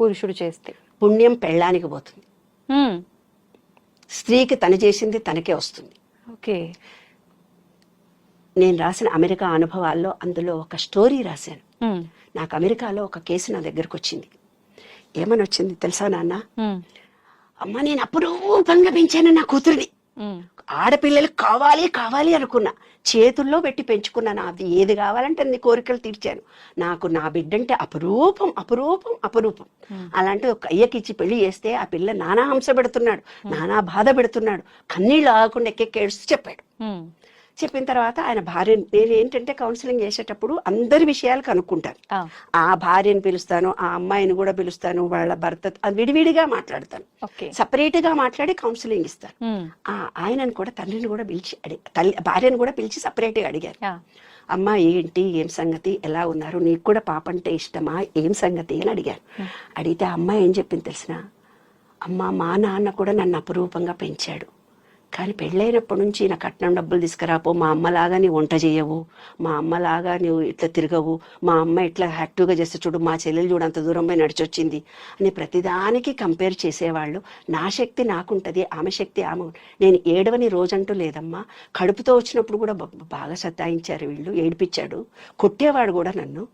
పురుషుడు చేస్తే పుణ్యం పెళ్ళానికి పోతుంది. స్త్రీకి తను చేసింది తనకే వస్తుంది. ఓకే. నేను రాసిన అమెరికా అనుభవాల్లో అందులో ఒక స్టోరీ రాశాను. నాకు అమెరికాలో ఒక కేసు నా దగ్గరకు వచ్చింది. ఏమని వచ్చింది తెలుసా నాన్న. అమ్మ నేను అపురూపంగా పెంచాను నా కూతురిని. హ్మ్. ఆడపిల్లలకు కావాలి కావాలి అనుకున్నా చేతుల్లో పెట్టి పెంచుకున్నాను అది ఏది కావాలంటే అన్ని కోరికలు తీర్చాను. నాకు నా బిడ్డంటే అపురూపం అపురూపం అపురూపం. అలాంటి ఒక అయ్యకిచ్చి పెళ్ళి చేస్తే ఆ పిల్ల నానా హంస పెడుతున్నాడు నానా బాధ పెడుతున్నాడు కన్నీళ్ళు ఆగకుండా ఎక్కెక్కేడుస్తూ చెప్పాడు. చెప్పిన తర్వాత ఆయన భార్య నేను ఏంటంటే కౌన్సిలింగ్ చేసేటప్పుడు అందరి విషయాలు కనుక్కుంటాను. ఆ. భార్యను పిలుస్తాను ఆ అమ్మాయిని కూడా పిలుస్తాను వాళ్ళ భర్త విడివిడిగా మాట్లాడతాను. ఓకే. సపరేట్గా మాట్లాడి కౌన్సిలింగ్ ఇస్తాను. ఆయనను కూడా తండ్రిని కూడా పిలిచి అడిగి తల్లి భార్యను కూడా పిలిచి సపరేట్గా అడిగారు ఆ. అమ్మ ఏంటి ఏం సంగతి ఎలా ఉన్నారు? నీకు కూడా పాప అంటే ఇష్టమా? ఏం సంగతి? అని అడిగారు అడిగితే అమ్మాయి ఏం చెప్పింది తెలిసిన? అమ్మ మా నాన్న కూడా నన్ను అపురూపంగా పెంచాడు. కానీ పెళ్ళైనప్పటి నుంచి నా కట్నం డబ్బులు తీసుకురాపో మా అమ్మలాగా నీ వంట చేయవు మా అమ్మలాగా నువ్వు ఇట్లా తిరగవు మా అమ్మ ఇట్లా యాక్టివ్గా చేస్తే చూడు మా చెల్లెలు చూడు అంత దూరం పోయి నడిచొచ్చింది అని ప్రతిదానికి కంపేర్ చేసేవాళ్ళు. నా శక్తి నాకుంటది ఆమె శక్తి ఆమె. నేను ఏడవని రోజంటూ లేదమ్మా. కడుపుతో వచ్చినప్పుడు కూడా బాగా సతాయించారు వీళ్ళు ఏడిపించాడు. కొట్టేవాడు కూడా నన్ను.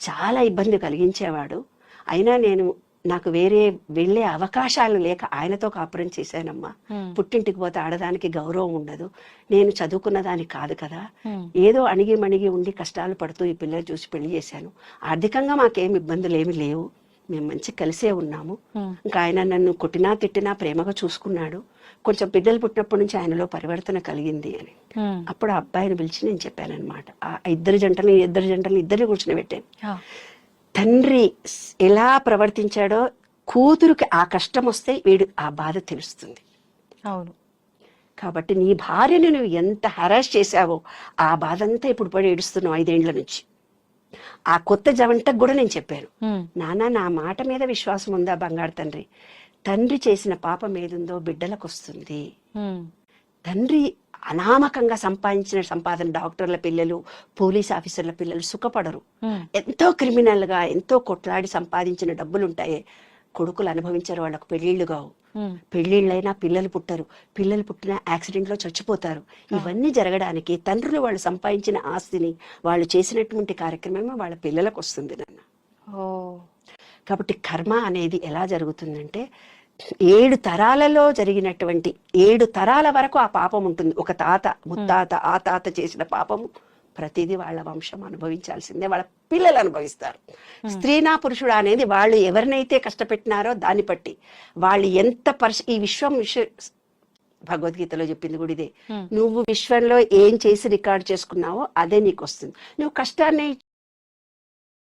చాలా ఇబ్బంది కలిగించేవాడు. అయినా నేను నాకు వేరే వెళ్ళే అవకాశాలు లేక ఆయనతో కాపురం చేశానమ్మా. పుట్టింటికి పోతే ఆడదానికి గౌరవం ఉండదు నేను చదువుకున్న దానికి కాదు కదా. ఏదో అణిగి మణిగి ఉండి కష్టాలు పడుతూ ఈ పిల్లలు చూసి పెళ్ళి చేశాను ఆర్థికంగా మాకేం ఇబ్బందులు ఏమి లేవు మేము మంచి కలిసే ఉన్నాము. ఇంకా ఆయన నన్ను కొట్టినా తిట్టినా ప్రేమగా చూసుకున్నాడు కొంచెం బిడ్డలు పుట్టినప్పటి నుంచి ఆయనలో పరివర్తన కలిగింది అని. అప్పుడు ఆ అబ్బాయిని పిలిచి నేను చెప్పాను అనమాట ఆ ఇద్దరు జంటలు ఇద్దరు జంటలు ఇద్దరిని కూర్చుని పెట్టాను. తండ్రి ఎలా ప్రవర్తించాడో కూతురుకి ఆ కష్టం వస్తే వీడు ఆ బాధ తెలుస్తుంది. అవును. కాబట్టి నీ భార్యను నువ్వు ఎంత హరాస్ చేశావో ఆ బాధ అంతా ఇప్పుడు పడి ఏడుస్తున్నావు ఐదేండ్ల నుంచి. ఆ కొత్త జవంటకు కూడా నేను చెప్పాను. నాన్న నా మాట మీద విశ్వాసం ఉందా బంగారు తండ్రి? తండ్రి చేసిన పాపం ఏదుందో బిడ్డలకు వస్తుంది. తండ్రి అనామకంగా సంపాదించిన సంపాదన డాక్టర్ల పిల్లలు పోలీస్ ఆఫీసర్ల పిల్లలు సుఖపడరు. ఎంతో క్రిమినల్గా ఎంతో కొట్లాడి సంపాదించిన డబ్బులు ఉంటాయే కొడుకులు అనుభవించారు వాళ్ళకు పెళ్ళిళ్ళు కావు. హ్మ్. పెళ్ళిళ్ళైనా పిల్లలు పుట్టరు. పిల్లలు పుట్టిన యాక్సిడెంట్లో చచ్చిపోతారు. ఇవన్నీ జరగడానికి తండ్రులు వాళ్ళు సంపాదించిన ఆస్తిని వాళ్ళు చేసినటువంటి కార్యక్రమమే వాళ్ళ పిల్లలకు వస్తుంది నాన్న. కాబట్టి కర్మ అనేది ఎలా జరుగుతుందంటే ఏడు తరాలలో జరిగినటువంటి ఏడు తరాల వరకు ఆ పాపం ఉంటుంది. ఒక తాత ముత్తాత ఆ తాత చేసిన పాపము ప్రతిదీ వాళ్ళ వంశం అనుభవించాల్సిందే. వాళ్ళ పిల్లలు అనుభవిస్తారు. స్త్రీనా పురుషుడా అనేది వాళ్ళు ఎవరినైతే కష్టపెట్టినారో దాన్ని బట్టి. వాళ్ళు ఎంత పరిశ ఈ విశ్వం విశ్వ భగవద్గీతలో చెప్పింది కూడా ఇదే. నువ్వు విశ్వంలో ఏం చేసి రికార్డ్ చేసుకున్నావో అదే నీకు వస్తుంది. నువ్వు కష్టాన్ని